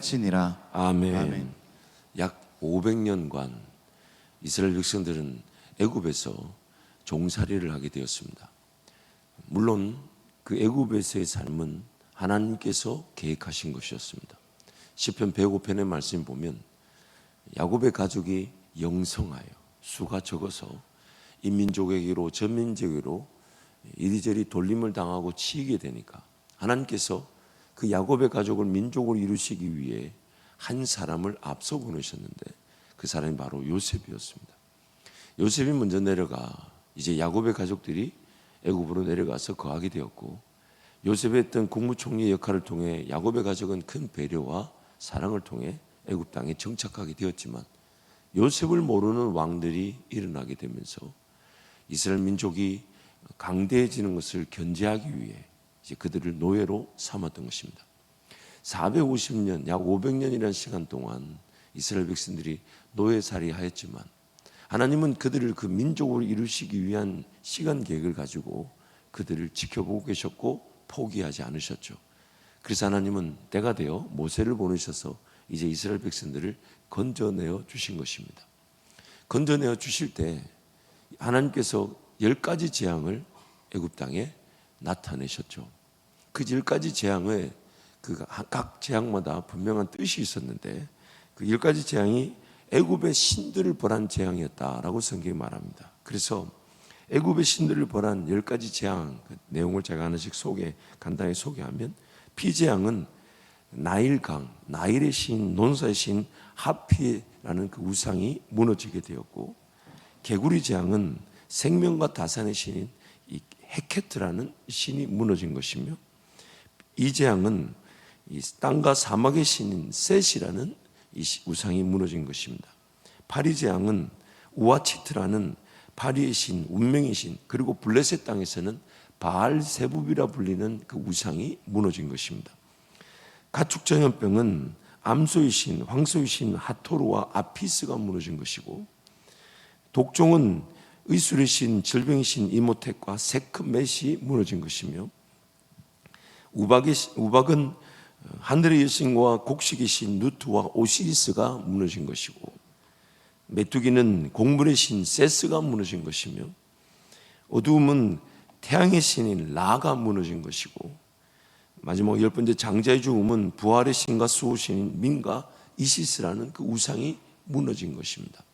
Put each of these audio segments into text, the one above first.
지니라. 아멘. 아멘. 약 500년간 이스라엘 백성들은 애굽에서 종살이를 하게 되었습니다. 물론 그 애굽에서의 삶은 하나님께서 계획하신 것이었습니다. 시편 105편의 말씀 보면 야곱의 가족이 영성하여 수가 적어서 이 민족에게로 전 민족에게로 이리저리 돌림을 당하고 치이게 되니까 하나님께서 그 야곱의 가족을 민족으로 이루시기 위해 한 사람을 앞서 보내셨는데 그 사람이 바로 요셉이었습니다. 요셉이 먼저 내려가 이제 야곱의 가족들이 애굽으로 내려가서 거하게 되었고 요셉의 했던 국무총리 역할을 통해 야곱의 가족은 큰 배려와 사랑을 통해 애굽 땅에 정착하게 되었지만 요셉을 모르는 왕들이 일어나게 되면서 이스라엘 민족이 강대해지는 것을 견제하기 위해 이제 그들을 노예로 삼았던 것입니다. 450년, 약 500년이라는 시간 동안 이스라엘 백성들이 노예살이 하였지만 하나님은 그들을 그 민족으로 이루시기 위한 시간 계획을 가지고 그들을 지켜보고 계셨고 포기하지 않으셨죠. 그래서 하나님은 때가 되어 모세를 보내셔서 이제 이스라엘 백성들을 건져내어 주신 것입니다. 건져내어 주실 때 하나님께서 열 가지 재앙을 애굽 땅에 나타내셨죠. 그열 가지 재앙의 그각 재앙마다 분명한 뜻이 있었는데 그열 가지 재앙이 애굽의 신들을 벌한 재앙이었다라고 성경이 말합니다. 그래서 애굽의 신들을 벌한 열 가지 재앙 그 내용을 제가 하나씩 소개 간단히 소개하면 피재앙은 나일강, 나일의 신, 논사의 신 하피라는 그 우상이 무너지게 되었고 개구리 재앙은 생명과 다산의 신인 이 헤케트라는 신이 무너진 것이며 이 재앙은 이 땅과 사막의 신인 셋이라는 이 우상이 무너진 것입니다. 파리 재앙은 우아치트라는 파리의 신, 운명의 신, 그리고 블레셋 땅에서는 바알 세부비라 불리는 그 우상이 무너진 것입니다. 가축 전염병은 암소의 신, 황소의 신 하토르와 아피스가 무너진 것이고 독종은 의술의 신, 질병의 신 이모텍과 세크메시 무너진 것이며 우박의, 우박은 하늘의 여신과 곡식의 신 누트와 오시리스가 무너진 것이고 메뚜기는 공물의 신 세스가 무너진 것이며 어두움은 태양의 신인 라가 무너진 것이고 마지막 열 번째 장자의 죽음은 부활의 신과 수호 신인 민과 이시스라는 그 우상이 무너진 것입니다.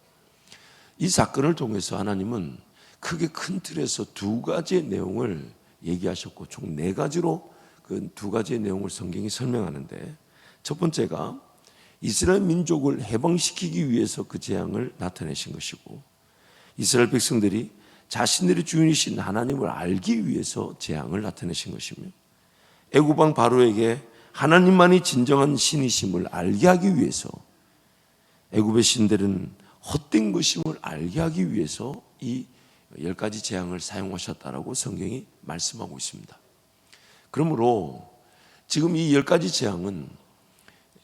이 사건을 통해서 하나님은 크게 큰 틀에서 두 가지의 내용을 얘기하셨고 총 네 가지로 그 두 가지의 내용을 성경이 설명하는데 첫 번째가 이스라엘 민족을 해방시키기 위해서 그 재앙을 나타내신 것이고 이스라엘 백성들이 자신들의 주인이신 하나님을 알기 위해서 재앙을 나타내신 것이며 애굽왕 바로에게 하나님만이 진정한 신이심을 알게 하기 위해서 애굽의 신들은 헛된 것임을 알게 하기 위해서 이 열 가지 재앙을 사용하셨다라고 성경이 말씀하고 있습니다. 그러므로 지금 이 열 가지 재앙은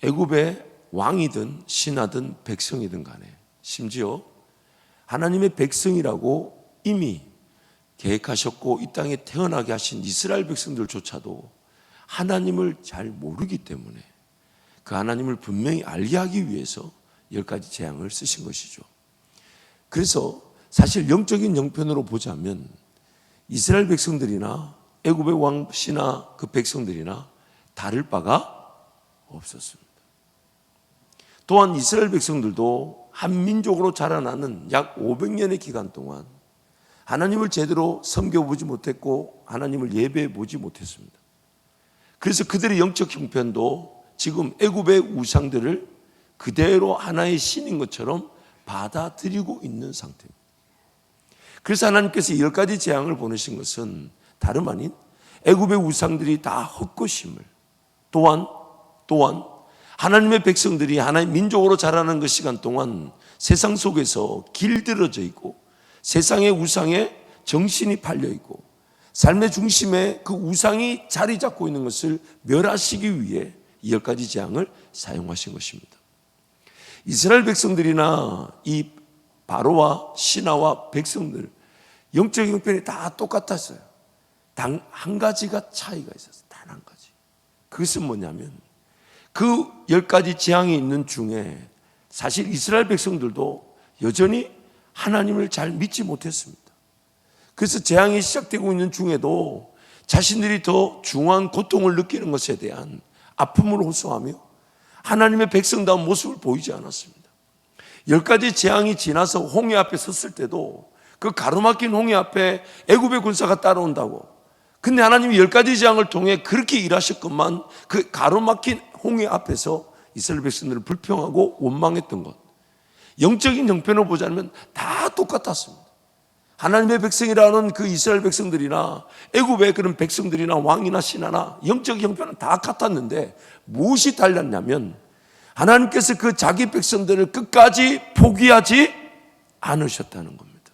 애굽의 왕이든 신하든 백성이든 간에 심지어 하나님의 백성이라고 이미 계획하셨고 이 땅에 태어나게 하신 이스라엘 백성들조차도 하나님을 잘 모르기 때문에 그 하나님을 분명히 알게 하기 위해서 열 가지 재앙을 쓰신 것이죠. 그래서 사실 영적인 영편으로 보자면 이스라엘 백성들이나 애굽의 왕시나 그 백성들이나 다를 바가 없었습니다. 또한 이스라엘 백성들도 한 민족으로 자라나는 약 500년의 기간 동안 하나님을 제대로 섬겨보지 못했고 하나님을 예배해 보지 못했습니다. 그래서 그들의 영적 형편도 지금 애굽의 우상들을 그대로 하나의 신인 것처럼 받아들이고 있는 상태입니다. 그래서 하나님께서 열 가지 재앙을 보내신 것은 다름 아닌 애굽의 우상들이 다 헛것임을 또한 또한 하나님의 백성들이 하나님 민족으로 자라는 그 시간 동안 세상 속에서 길들어져 있고 세상의 우상에 정신이 팔려 있고 삶의 중심에 그 우상이 자리 잡고 있는 것을 멸하시기 위해 이열 가지 재앙을 사용하신 것입니다. 이스라엘 백성들이나 이 바로와 신하와 백성들 영적 형편이 다 똑같았어요. 단 한 가지가 차이가 있었어요. 단 한 가지. 그것은 뭐냐면 그 열 가지 재앙이 있는 중에 사실 이스라엘 백성들도 여전히 하나님을 잘 믿지 못했습니다. 그래서 재앙이 시작되고 있는 중에도 자신들이 더 중한 고통을 느끼는 것에 대한 아픔을 호소하며 하나님의 백성다운 모습을 보이지 않았습니다. 열 가지 재앙이 지나서 홍해 앞에 섰을 때도 그 가로막힌 홍해 앞에 애굽의 군사가 따라온다고. 근데 하나님이 열 가지 재앙을 통해 그렇게 일하셨건만 그 가로막힌 홍해 앞에서 이스라엘 백성들을 불평하고 원망했던 것. 영적인 형편을 보자면 다 똑같았습니다. 하나님의 백성이라는 그 이스라엘 백성들이나 애굽의 그런 백성들이나 왕이나 신하나 영적 형편은 다 같았는데 무엇이 달랐냐면 하나님께서 그 자기 백성들을 끝까지 포기하지 않으셨다는 겁니다.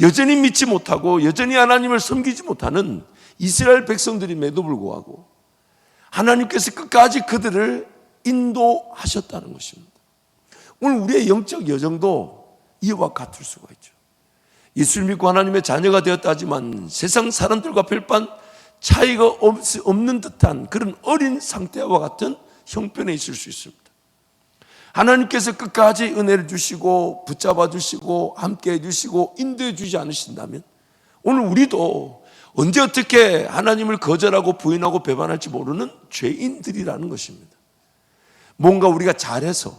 여전히 믿지 못하고 여전히 하나님을 섬기지 못하는 이스라엘 백성들임에도 불구하고 하나님께서 끝까지 그들을 인도하셨다는 것입니다. 오늘 우리의 영적 여정도 이와 같을 수가 있죠. 예수를 믿고 하나님의 자녀가 되었다지만 세상 사람들과 별반 차이가 없- 없는 듯한 그런 어린 상태와 같은 형편에 있을 수 있습니다. 하나님께서 끝까지 은혜를 주시고 붙잡아 주시고 함께 해 주시고 인도해 주지 않으신다면 오늘 우리도 언제 어떻게 하나님을 거절하고 부인하고 배반할지 모르는 죄인들이라는 것입니다. 뭔가 우리가 잘해서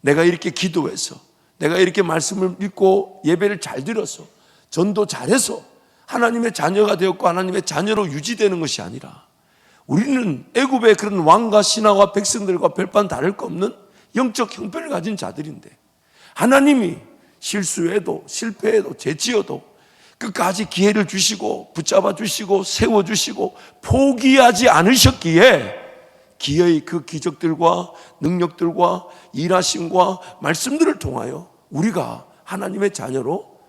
내가 이렇게 기도해서 내가 이렇게 말씀을 읽고 예배를 잘 드려서 전도 잘해서 하나님의 자녀가 되었고 하나님의 자녀로 유지되는 것이 아니라 우리는 애굽의 그런 왕과 신하와 백성들과 별반 다를 거 없는 영적 형편을 가진 자들인데 하나님이 실수해도 실패해도 재지어도 끝까지 기회를 주시고 붙잡아 주시고 세워 주시고 포기하지 않으셨기에 기어의 그 기적들과 능력들과 일하심과 말씀들을 통하여 우리가 하나님의 자녀로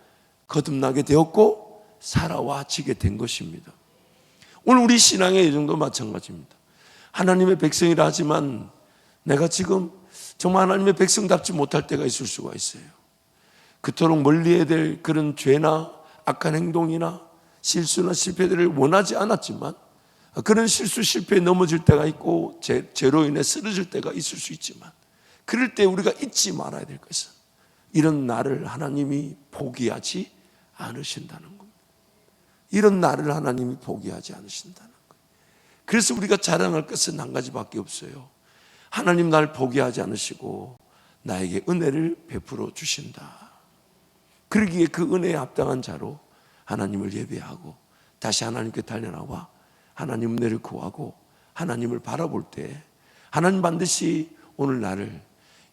거듭나게 되었고 살아와지게 된 것입니다. 오늘 우리 신앙의 여정도 마찬가지입니다. 하나님의 백성이라 하지만 내가 지금 정말 하나님의 백성답지 못할 때가 있을 수가 있어요. 그토록 멀리해야 될 그런 죄나 악한 행동이나 실수나 실패들을 원하지 않았지만 그런 실수 실패에 넘어질 때가 있고 죄, 죄로 인해 쓰러질 때가 있을 수 있지만 그럴 때 우리가 잊지 말아야 될 것은 이런 나를 하나님이 포기하지 않으신다는 겁니다. 이런 나를 하나님이 포기하지 않으신다는 거예요. 그래서 우리가 자랑할 것은 한 가지밖에 없어요. 하나님 날 포기하지 않으시고 나에게 은혜를 베풀어 주신다. 그러기에 그 은혜에 합당한 자로 하나님을 예배하고 다시 하나님께 달려나와 하나님 은혜를 구하고 하나님을 바라볼 때 하나님 반드시 오늘 나를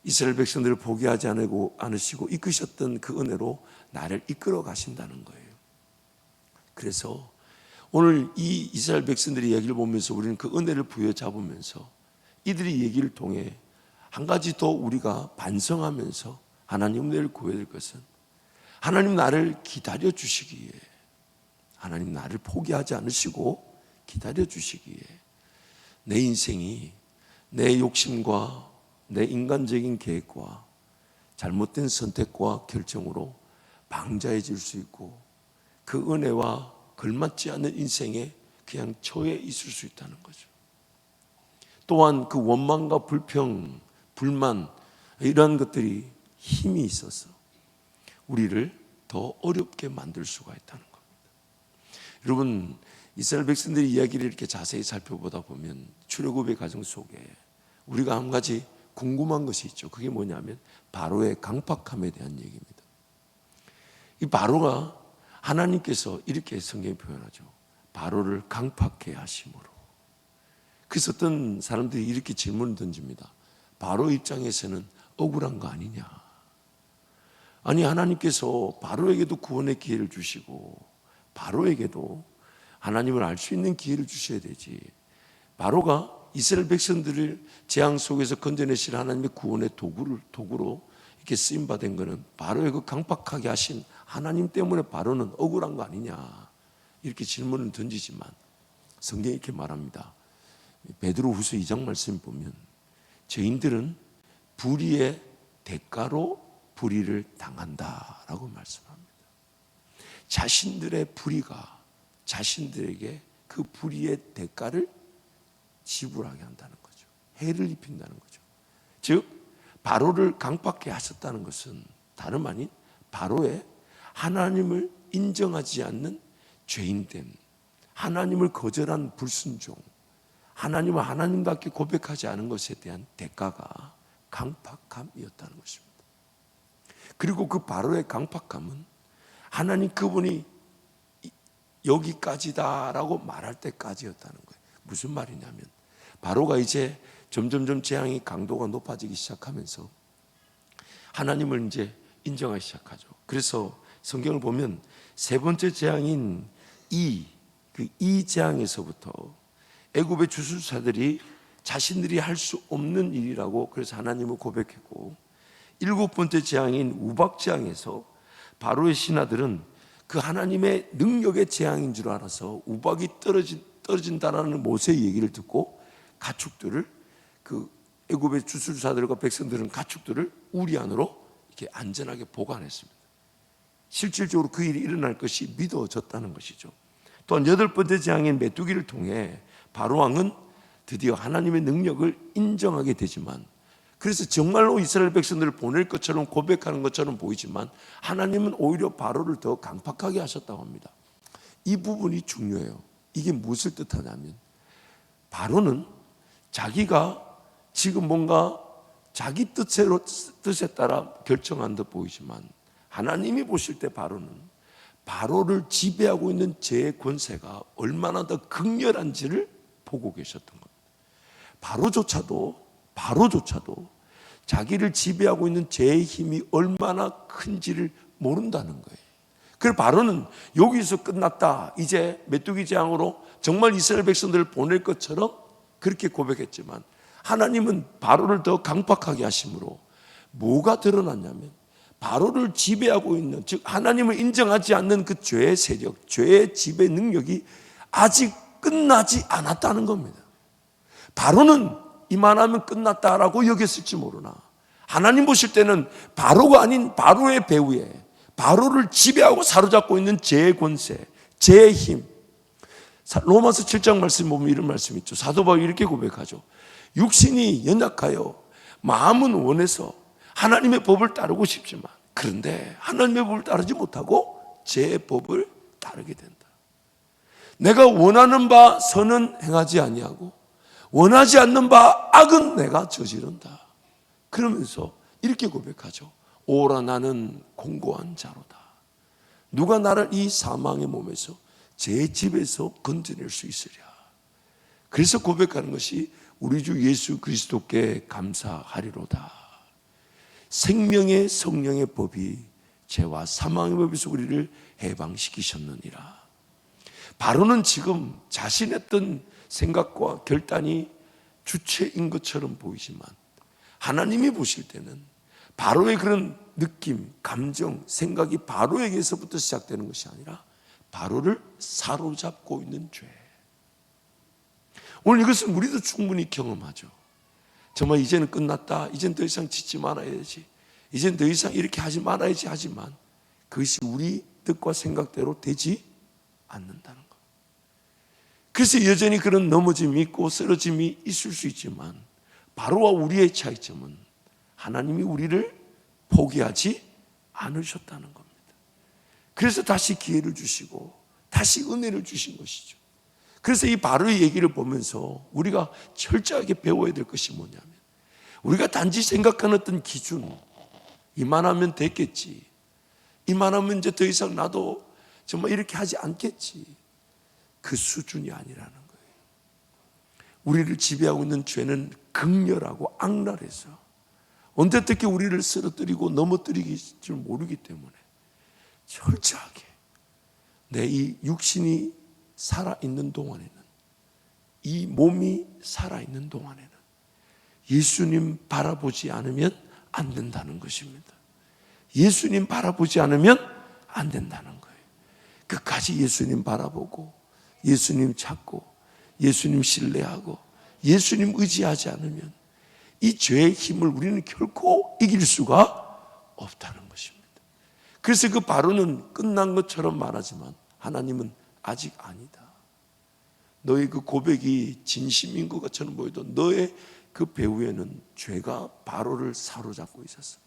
이스라엘 백성들을 포기하지 않으시고 이끄셨던 그 은혜로 나를 이끌어 가신다는 거예요. 그래서 오늘 이 이스라엘 백성들의 얘기를 보면서 우리는 그 은혜를 부여잡으면서 이들의 얘기를 통해 한 가지 더 우리가 반성하면서 하나님 은혜를 구해야 될 것은 하나님 나를 기다려 주시기에 하나님 나를 포기하지 않으시고 기다려 주시기에 내 인생이 내 욕심과 내 인간적인 계획과 잘못된 선택과 결정으로 방자해질 수 있고 그 은혜와 걸맞지 않는 인생에 그냥 처해 있을 수 있다는 거죠. 또한 그 원망과 불평, 불만 이러한 것들이 힘이 있어서 우리를 더 어렵게 만들 수가 있다는 겁니다. 여러분 이스라엘 백성들의 이야기를 이렇게 자세히 살펴보다 보면 출애굽의 과정 속에 우리가 한 가지 궁금한 것이 있죠. 그게 뭐냐면 바로의 강팍함에 대한 얘기입니다. 이 바로가 하나님께서 이렇게 성경에 표현하죠. 바로를 강팍해 하심으로. 그래서 어떤 사람들이 이렇게 질문을 던집니다. 바로 입장에서는 억울한 거 아니냐. 아니 하나님께서 바로에게도 구원의 기회를 주시고 바로에게도 하나님을 알 수 있는 기회를 주셔야 되지. 바로가 이스라엘 백성들을 재앙 속에서 건져내실 하나님의 구원의 도구를 도구로 이렇게 쓰임 받은 것은 바로의 그 강팍하게 하신 하나님 때문에 바로는 억울한 거 아니냐 이렇게 질문을 던지지만 성경이 이렇게 말합니다. 베드로후서 2장 말씀 보면 죄인들은 불의의 대가로 불의를 당한다라고 말씀합니다. 자신들의 불의가 자신들에게 그 불의의 대가를 지불하게 한다는 거죠. 해를 입힌다는 거죠. 즉 바로를 강팍해 하셨다는 것은 다름 아닌 바로의 하나님을 인정하지 않는 죄인됨, 하나님을 거절한 불순종, 하나님을 하나님답게 고백하지 않은 것에 대한 대가가 강팍함이었다는 것입니다. 그리고 그 바로의 강팍함은 하나님 그분이 여기까지다라고 말할 때까지였다는 거예요. 무슨 말이냐면 바로가 이제 점점점 재앙이 강도가 높아지기 시작하면서 하나님을 이제 인정하기 시작하죠. 그래서 성경을 보면 세 번째 재앙인 이, 그 이 재앙에서부터 애굽의 주술사들이 자신들이 할 수 없는 일이라고 그래서 하나님을 고백했고 일곱 번째 재앙인 우박 재앙에서 바로의 신하들은 그 하나님의 능력의 재앙인 줄 알아서 우박이 떨어진, 떨어진다라는 모세의 얘기를 듣고 가축들을 그 애굽의 주술사들과 백성들은 가축들을 우리 안으로 이렇게 안전하게 보관했습니다. 실질적으로 그 일이 일어날 것이 믿어졌다는 것이죠. 또한 여덟 번째 재앙인 메뚜기를 통해 바로 왕은 드디어 하나님의 능력을 인정하게 되지만 그래서 정말로 이스라엘 백성들을 보낼 것처럼 고백하는 것처럼 보이지만 하나님은 오히려 바로를 더 강팍하게 하셨다고 합니다. 이 부분이 중요해요. 이게 무엇을 뜻하냐면 바로는 자기가 지금 뭔가 자기 뜻대로 뜻에 따라 결정한 듯 보이지만 하나님이 보실 때 바로는 바로를 지배하고 있는 제 권세가 얼마나 더 극렬한지를 보고 계셨던 겁니다. 바로조차도 바로조차도 자기를 지배하고 있는 죄의 힘이 얼마나 큰지를 모른다는 거예요. 그래서 바로는 여기서 끝났다. 이제 메뚜기 재앙으로 정말 이스라엘 백성들을 보낼 것처럼 그렇게 고백했지만 하나님은 바로를 더 강팍하게 하심으로 뭐가 드러났냐면 바로를 지배하고 있는 즉 하나님을 인정하지 않는 그 죄의 세력, 죄의 지배 능력이 아직 끝나지 않았다는 겁니다. 바로는 이만하면 끝났다라고 여겼을지 모르나 하나님 보실 때는 바로가 아닌 바로의 배후에 바로를 지배하고 사로잡고 있는 죄의 권세, 죄의 힘. 로마서 7장 말씀 보면 이런 말씀 있죠. 사도 바울이 이렇게 고백하죠. 육신이 연약하여 마음은 원해서 하나님의 법을 따르고 싶지만 그런데 하나님의 법을 따르지 못하고 제 법을 따르게 된다. 내가 원하는 바 선은 행하지 아니하고 원하지 않는 바 악은 내가 저지른다. 그러면서 이렇게 고백하죠. 오라 나는 공고한 자로다. 누가 나를 이 사망의 몸에서 제 집에서 건져낼 수 있으랴. 그래서 고백하는 것이 우리 주 예수 그리스도께 감사하리로다. 생명의 성령의 법이 죄와 사망의 법에서 우리를 해방시키셨느니라. 바로는 지금 자신의 어떤 생각과 결단이 주체인 것처럼 보이지만 하나님이 보실 때는 바로의 그런 느낌, 감정, 생각이 바로에게서부터 시작되는 것이 아니라 바로를 사로잡고 있는 죄. 오늘 이것은 우리도 충분히 경험하죠. 정말 이제는 끝났다. 이젠 더 이상 짓지 말아야지. 이젠 더 이상 이렇게 하지 말아야지 하지만 그것이 우리 뜻과 생각대로 되지 않는다는 것. 그래서 여전히 그런 넘어짐이 있고 쓰러짐이 있을 수 있지만 바로와 우리의 차이점은 하나님이 우리를 포기하지 않으셨다는 겁니다. 그래서 다시 기회를 주시고 다시 은혜를 주신 것이죠. 그래서 이 바로의 얘기를 보면서 우리가 철저하게 배워야 될 것이 뭐냐면 우리가 단지 생각하는 어떤 기준 이만하면 됐겠지. 이만하면 이제 더 이상 나도 정말 이렇게 하지 않겠지. 그 수준이 아니라는 거예요. 우리를 지배하고 있는 죄는 극렬하고 악랄해서 언제 어떻게 우리를 쓰러뜨리고 넘어뜨리기 줄 모르기 때문에 철저하게 내 이 육신이 살아있는 동안에는 이 몸이 살아있는 동안에는 예수님 바라보지 않으면 안 된다는 것입니다. 예수님 바라보지 않으면 안 된다는 거예요. 끝까지 예수님 바라보고 예수님 찾고 예수님 신뢰하고 예수님 의지하지 않으면 이 죄의 힘을 우리는 결코 이길 수가 없다는 것입니다. 그래서 그 바로는 끝난 것처럼 말하지만 하나님은 아직 아니다. 너의 그 고백이 진심인 것처럼 보여도 너의 그 배후에는 죄가 바로를 사로잡고 있었어.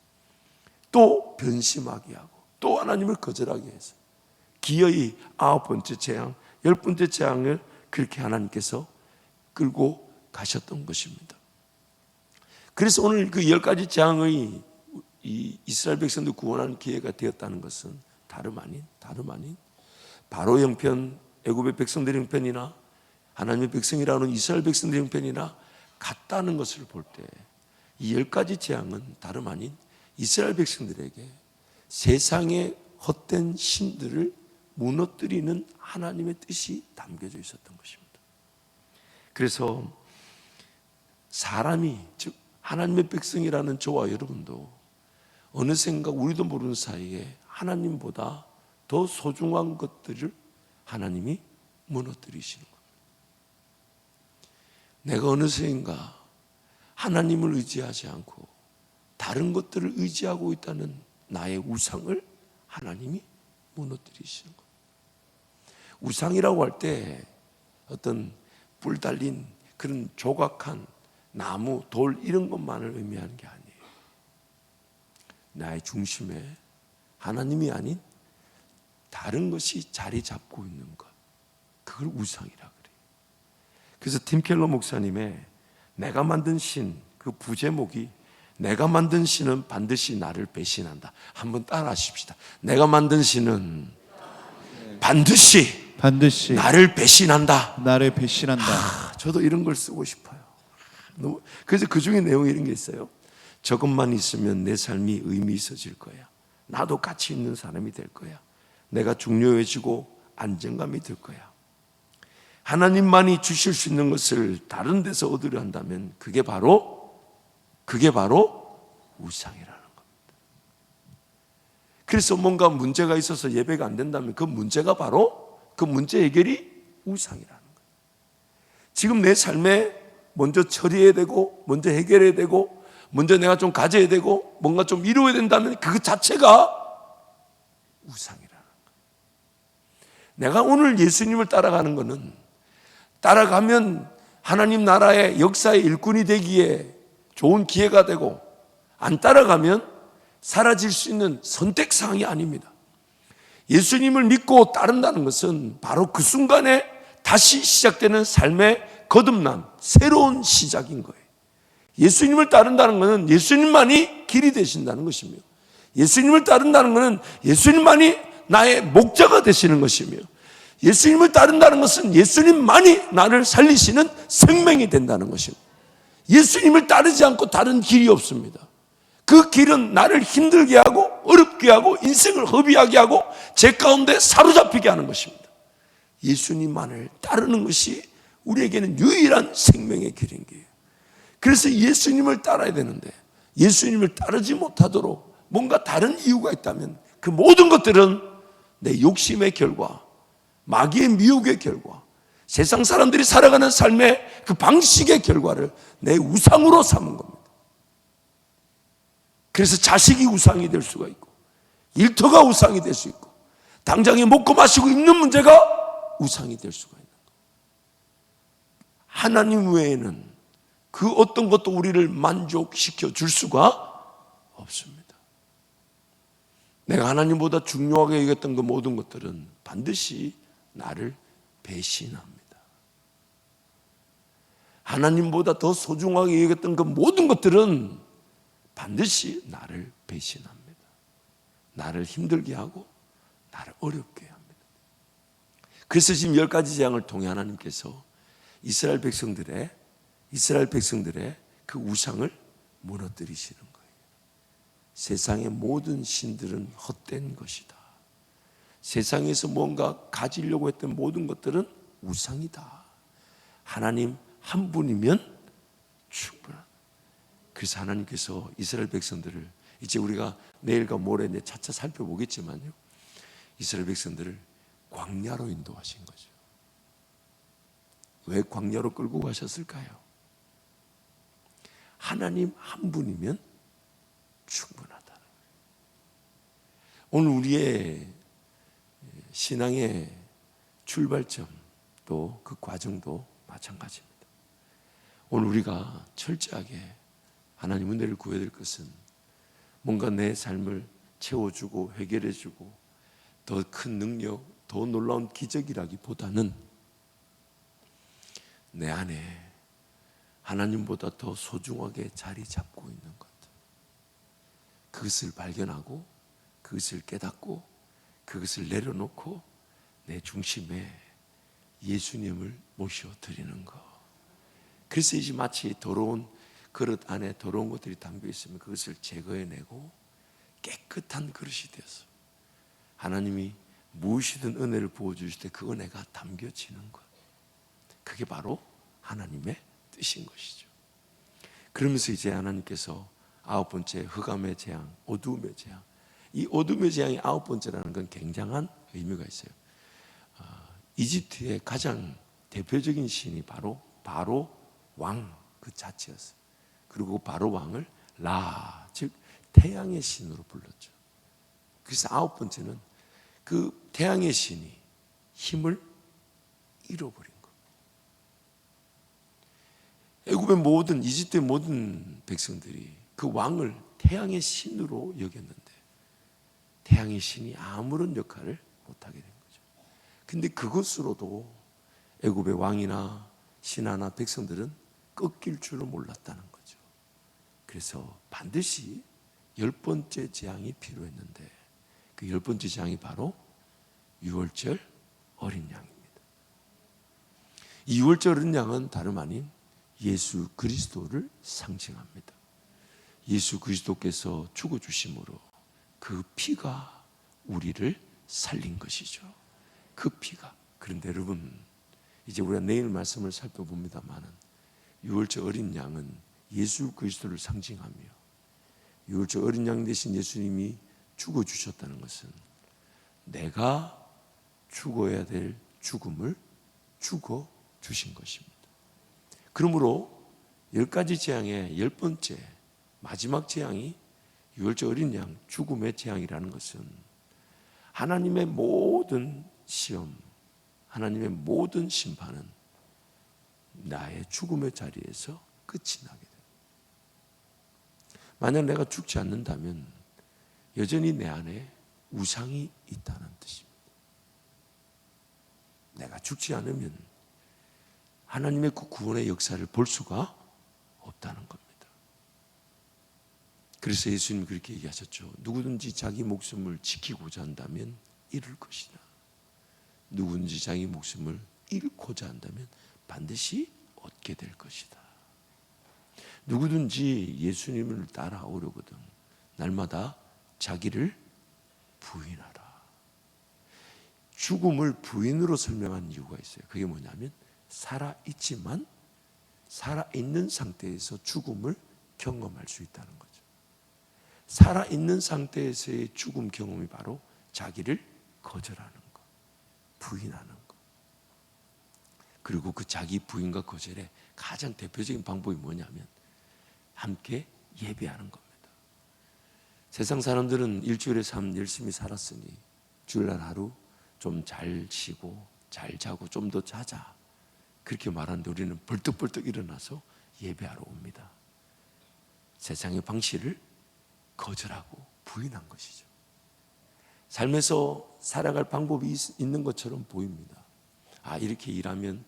또 변심하게 하고 또 하나님을 거절하게 해서 기어이 아홉 번째 재앙, 열 번째 재앙을 그렇게 하나님께서 끌고 가셨던 것입니다. 그래서 오늘 그 열 가지 재앙의 이 이스라엘 백성들 구원하는 기회가 되었다는 것은 다름 아닌 다름 아닌 바로 형편, 애굽의 백성들 형편이나 하나님의 백성이라는 이스라엘 백성들 형편이나 같다는 것을 볼 때 이 열 가지 재앙은 다름 아닌 이스라엘 백성들에게 세상의 헛된 신들을 무너뜨리는 하나님의 뜻이 담겨져 있었던 것입니다. 그래서 사람이 즉 하나님의 백성이라는 저와 여러분도 어느샌가 우리도 모르는 사이에 하나님보다 더 소중한 것들을 하나님이 무너뜨리시는 겁니다. 내가 어느새인가 하나님을 의지하지 않고 다른 것들을 의지하고 있다는 나의 우상을 하나님이 무너뜨리시는 겁니다. 우상이라고 할 때 어떤 뿔 달린 그런 조각한 나무, 돌 이런 것만을 의미하는 게 아니에요. 나의 중심에 하나님이 아닌 다른 것이 자리 잡고 있는 것. 그걸 우상이라 그래요. 그래서 팀 켈러 목사님의 내가 만든 신, 그 부제목이 내가 만든 신은 반드시 나를 배신한다. 한번 따라 하십시다. 내가 만든 신은 반드시 반드시 나를 배신한다. 나를 배신한다. 아, 저도 이런 걸 쓰고 싶어요. 너무- 그래서 그 중에 내용이 이런 게 있어요. 저것만 있으면 내 삶이 의미 있어질 거야. 나도 가치 있는 사람이 될 거야. 내가 중요해지고 안정감이 들 거야. 하나님만이 주실 수 있는 것을 다른 데서 얻으려 한다면 그게 바로 그게 바로 우상이라는 겁니다. 그래서 뭔가 문제가 있어서 예배가 안 된다면 그 문제가 바로 그 문제 해결이 우상이라는 거예요. 지금 내 삶에 먼저 처리해야 되고 먼저 해결해야 되고 먼저 내가 좀 가져야 되고 뭔가 좀 이루어야 된다면 그 자체가 우상이라는 거예요. 내가 오늘 예수님을 따라가는 것은 따라가면 하나님 나라의 역사의 일꾼이 되기에 좋은 기회가 되고 안 따라가면 사라질 수 있는 선택 사항이 아닙니다. 예수님을 믿고 따른다는 것은 바로 그 순간에 다시 시작되는 삶의 거듭남, 새로운 시작인 거예요. 예수님을 따른다는 것은 예수님만이 길이 되신다는 것이며, 예수님을 따른다는 것은 예수님만이 나의 목자가 되시는 것이며, 예수님을 따른다는 것은 예수님만이 나를 살리시는 생명이 된다는 것입니다. 예수님을 따르지 않고 다른 길이 없습니다. 그 길은 나를 힘들게 하고 어렵게 하고 인생을 허비하게 하고 제 가운데 사로잡히게 하는 것입니다. 예수님만을 따르는 것이 우리에게는 유일한 생명의 길인 거예요. 그래서 예수님을 따라야 되는데 예수님을 따르지 못하도록 뭔가 다른 이유가 있다면 그 모든 것들은 내 욕심의 결과, 마귀의 미혹의 결과, 세상 사람들이 살아가는 삶의 그 방식의 결과를 내 우상으로 삼은 겁니다. 그래서 자식이 우상이 될 수가 있고, 일터가 우상이 될 수 있고, 당장에 먹고 마시고 입는 문제가 우상이 될 수가 있는. 하나님 외에는 그 어떤 것도 우리를 만족시켜 줄 수가 없습니다. 내가 하나님보다 중요하게 여겼던 그 모든 것들은 반드시 나를 배신합니다. 하나님보다 더 소중하게 여겼던 그 모든 것들은 반드시 나를 배신합니다. 나를 힘들게 하고 나를 어렵게 합니다. 그래서 지금 열 가지 재앙을 통해 하나님께서 이스라엘 백성들의 이스라엘 백성들의 그 우상을 무너뜨리시는 거예요. 세상의 모든 신들은 헛된 것이다. 세상에서 뭔가 가지려고 했던 모든 것들은 우상이다. 하나님 한 분이면 충분하다. 그래서 하나님께서 이스라엘 백성들을 이제 우리가 내일과 모레 내 차차 살펴보겠지만요. 이스라엘 백성들을 광야로 인도하신 거죠. 왜 광야로 끌고 가셨을까요? 하나님 한 분이면 충분하다는 거예요. 오늘 우리의 신앙의 출발점 또 그 과정도 마찬가지입니다. 오늘 우리가 철저하게 하나님 은혜를 구해야 될 것은 뭔가 내 삶을 채워주고 해결해주고 더 큰 능력, 더 놀라운 기적이라기보다는 내 안에 하나님보다 더 소중하게 자리 잡고 있는 것. 그것을 발견하고 그것을 깨닫고 그것을 내려놓고 내 중심에 예수님을 모셔 드리는 것. 그래서 이제 마치 더러운 그릇 안에 더러운 것들이 담겨 있으면 그것을 제거해내고 깨끗한 그릇이 되어서 하나님이 무엇이든 은혜를 부어주실 때 그 은혜가 담겨지는 것. 그게 바로 하나님의 뜻인 것이죠. 그러면서 이제 하나님께서 아홉 번째 흑암의 재앙, 어두움의 재앙. 이 어둠의 재앙이 아홉 번째라는 건 굉장한 의미가 있어요. 아, 이집트의 가장 대표적인 신이 바로 바로 왕 그 자체였어요. 그리고 바로 왕을 라, 즉 태양의 신으로 불렀죠. 그래서 아홉 번째는 그 태양의 신이 힘을 잃어버린 거. 애굽의 모든 이집트의 모든 백성들이 그 왕을 태양의 신으로 여겼는데 태양의 신이 아무런 역할을 못 하게 된 거죠. 근데 그것으로도 애굽의 왕이나 신하나 백성들은 꺾일 줄을 몰랐다는 거죠. 그래서 반드시 열 번째 재앙이 필요했는데 그 열 번째 재앙이 바로 유월절 어린 양입니다. 이 유월절 어린 양은 다름 아닌 예수 그리스도를 상징합니다. 예수 그리스도께서 죽어 주심으로 그 피가 우리를 살린 것이죠. 그 피가. 그런데 여러분, 이제 우리가 내일 말씀을 살펴봅니다만은 유월절 어린 양은 예수 그리스도를 상징하며 유월절 어린 양 대신 예수님이 죽어 주셨다는 것은 내가 죽어야 될 죽음을 죽어 주신 것입니다. 그러므로 열 가지 재앙의 열 번째 마지막 재앙이 유월절 어린 양 죽음의 재앙이라는 것은 하나님의 모든 시험, 하나님의 모든 심판은 나의 죽음의 자리에서 끝이 나게 됩니다. 만약 내가 죽지 않는다면 여전히 내 안에 우상이 있다는 뜻입니다. 내가 죽지 않으면 하나님의 그 구원의 역사를 볼 수가 없다는 겁니다. 그래서 예수님 그렇게 얘기하셨죠. 누구든지 자기 목숨을 지키고자 한다면 잃을 것이다. 누구든지 자기 목숨을 잃고자 한다면 반드시 얻게 될 것이다. 누구든지 예수님을 따라오려거든 날마다 자기를 부인하라. 죽음을 부인으로 설명한 이유가 있어요. 그게 뭐냐면 살아 있지만 살아 있는 상태에서 죽음을 경험할 수 있다는 거죠. 살아 있는 상태에서의 죽음 경험이 바로 자기를 거절하는 것, 부인하는 것. 그리고 그 자기 부인과 거절의 가장 대표적인 방법이 뭐냐면 함께 예배하는 겁니다. 세상 사람들은 일주일에 삶 열심히 살았으니 주일날 하루 좀 잘 쉬고 잘 자고 좀 더 자자. 그렇게 말하는데 우리는 벌떡벌떡 일어나서 예배하러 옵니다. 세상의 방식을 거절하고 부인한 것이죠. 삶에서 살아갈 방법이 있는 것처럼 보입니다. 아, 이렇게 일하면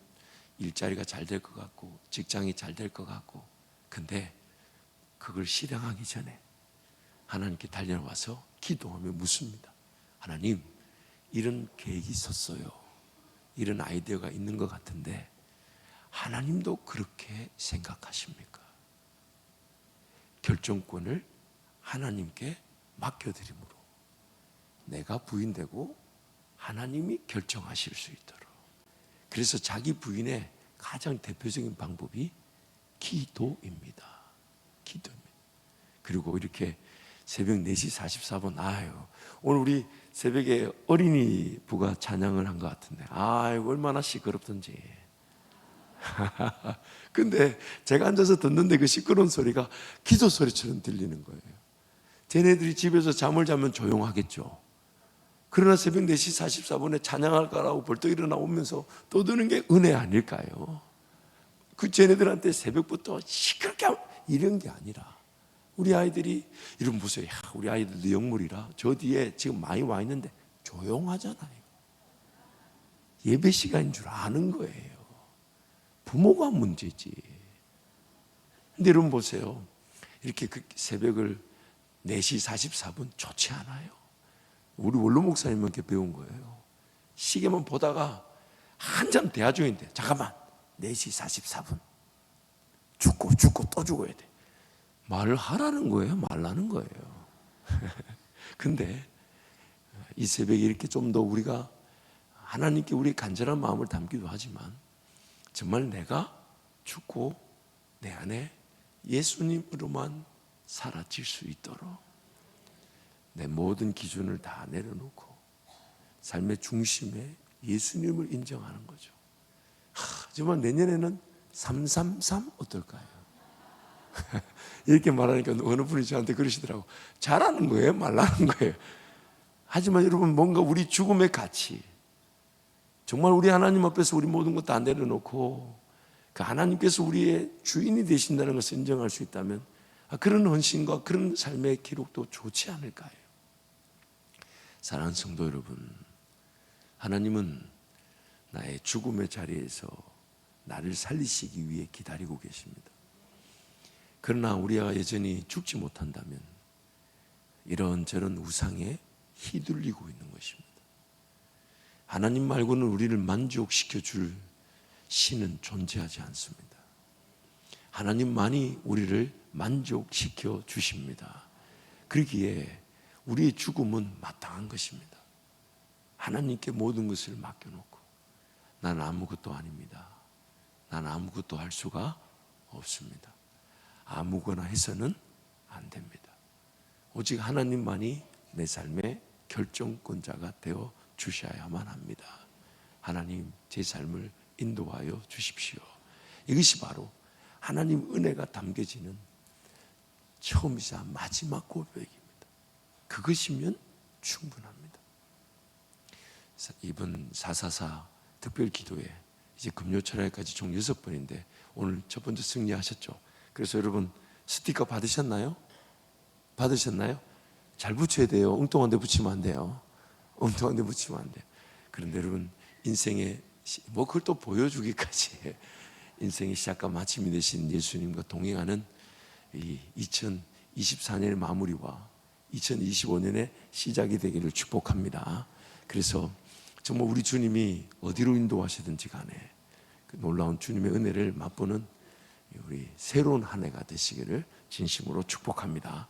일자리가 잘 될 것 같고, 직장이 잘 될 것 같고, 근데 그걸 실행하기 전에 하나님께 달려와서 기도하며 묻습니다. 하나님, 이런 계획이 있었어요. 이런 아이디어가 있는 것 같은데, 하나님도 그렇게 생각하십니까? 결정권을 하나님께 맡겨드림으로 내가 부인되고 하나님이 결정하실 수 있도록. 그래서 자기 부인의 가장 대표적인 방법이 기도입니다. 기도입니다. 그리고 이렇게 새벽 4시 44분, 아유, 오늘 우리 새벽에 어린이 부가 찬양을 한 것 같은데, 아유, 얼마나 시끄럽던지. 근데 제가 앉아서 듣는데 그 시끄러운 소리가 기도 소리처럼 들리는 거예요. 쟤네들이 집에서 잠을 자면 조용하겠죠. 그러나 새벽 4시 44분에 찬양할 거라고 벌떡 일어나 오면서 떠드는 게 은혜 아닐까요? 그 쟤네들한테 새벽부터 시끄럽게 이런 게 아니라 우리 아이들이 이런 보세요. 야, 우리 아이들도 영물이라 저 뒤에 지금 많이 와 있는데 조용하잖아요. 예배 시간인 줄 아는 거예요. 부모가 문제지. 근데 여러분 보세요. 이렇게 그 새벽을 4시 44분 좋지 않아요. 우리 원로 목사님한테 배운 거예요. 시계만 보다가 한참 대화 중인데 잠깐만 4시 44분 죽고 죽고 또 죽어야 돼. 말을 하라는 거예요, 말라는 거예요. 근데 이 새벽에 이렇게 좀 더 우리가 하나님께 우리 간절한 마음을 담기도 하지만 정말 내가 죽고 내 안에 예수님으로만 사라질 수 있도록 내 모든 기준을 다 내려놓고 삶의 중심에 예수님을 인정하는 거죠. 하, 정말 내년에는 333 어떨까요? 이렇게 말하니까 어느 분이 저한테 그러시더라고. 잘하는 거예요? 말라는 거예요? 하지만 여러분 뭔가 우리 죽음의 가치 정말 우리 하나님 앞에서 우리 모든 것 다 내려놓고 그 하나님께서 우리의 주인이 되신다는 것을 인정할 수 있다면 아, 그런 헌신과 그런 삶의 기록도 좋지 않을까요? 사랑하는 성도 여러분, 하나님은 나의 죽음의 자리에서 나를 살리시기 위해 기다리고 계십니다. 그러나 우리가 여전히 죽지 못한다면 이런저런 우상에 휘둘리고 있는 것입니다. 하나님 말고는 우리를 만족시켜 줄 신은 존재하지 않습니다. 하나님만이 우리를 만족시켜 주십니다. 그러기에 우리의 죽음은 마땅한 것입니다. 하나님께 모든 것을 맡겨놓고 난 아무것도 아닙니다. 난 아무것도 할 수가 없습니다. 아무거나 해서는 안 됩니다. 오직 하나님만이 내 삶의 결정권자가 되어 주셔야만 합니다. 하나님 제 삶을 인도하여 주십시오. 이것이 바로 하나님 은혜가 담겨지는 처음이자 마지막 고백입니다. 그것이면 충분합니다. 이번 444 특별 기도회 이제 금요 철야까지 총 여섯 번인데 오늘 첫 번째 승리하셨죠. 그래서 여러분 스티커 받으셨나요? 받으셨나요? 잘 붙여야 돼요. 엉뚱한 데 붙이면 안 돼요. 엉뚱한 데 붙이면 안 돼요. 그런데 여러분 인생의 시- 뭐 그걸 또 보여주기까지 인생의 시작과 마침이 되신 예수님과 동행하는 이 2024년의 마무리와 2025년의 시작이 되기를 축복합니다. 그래서 정말 우리 주님이 어디로 인도하시든지 간에 그 놀라운 주님의 은혜를 맛보는 우리 새로운 한 해가 되시기를 진심으로 축복합니다.